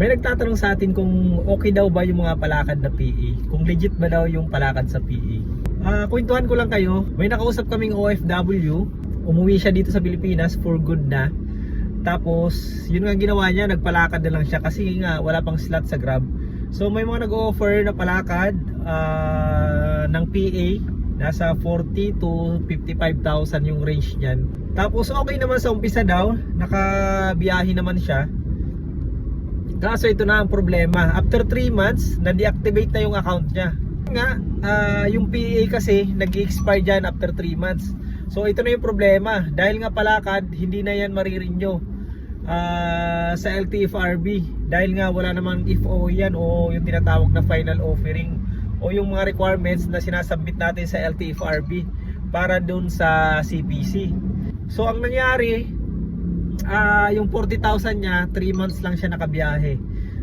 May nagtatanong sa atin kung okay daw ba yung mga palakad na PE. Kung legit ba daw yung palakad sa PE. Ah, kwentuhan ko lang kayo. May nakausap kaming OFW. Umuwi siya dito sa Pilipinas for good na. Tapos, yun nga ginawa niya, nagpalakad na lang siya kasi nga wala pang slot sa Grab. So may mga nag-offer na palakad ah, ng PA nasa 40 to 55,000 yung range niyan. Tapos okay naman sa umpisa daw, nakabiyahe naman siya. Kaso ito na ang problema. After 3 months, na-deactivate na yung account niya. Nga, ah, yung PA kasi nag-expire dyan after 3 months. So ito na yung problema. Dahil nga palakad, hindi na yan marirenew ah, sa LTFRB. Dahil nga wala namang FO yan o yung tinatawag na final offering o yung mga requirements na sinasubmit natin sa LTFRB para dun sa CPC. So ang nangyari, ah yung 40,000 niya, 3 months lang siya nakabiyahe.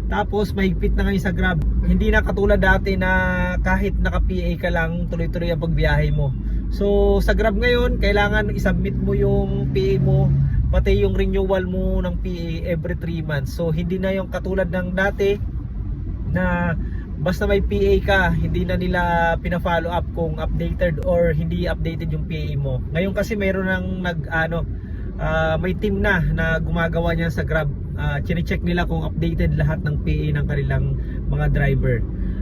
Tapos mahigpit na ngayon sa Grab. Hindi na katulad dati na kahit naka-PA ka lang, tuloy-tuloy ang pagbiyahe mo. So sa Grab ngayon, kailangan isubmit mo yung PA mo, pati yung renewal mo ng PA every 3 months. So hindi na yung katulad ng dati na basta may PA ka, hindi na nila pina-follow up kung updated or hindi updated yung PA mo. Ngayon kasi mayroon ng nag ano, ah, may team na na gumagawa niyan sa Grab. Uh, check nila kung updated lahat ng PA ng kanilang mga driver.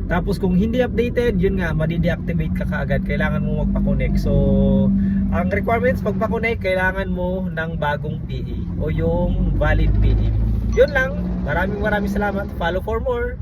Tapos kung hindi updated, yun nga, madi-deactivate ka kaagad. Kailangan mo magpa-connect. So, ang requirements pagpa-connect, kailangan mo ng bagong PA o yung valid PA. Yun lang. Maraming maraming salamat. Follow for more.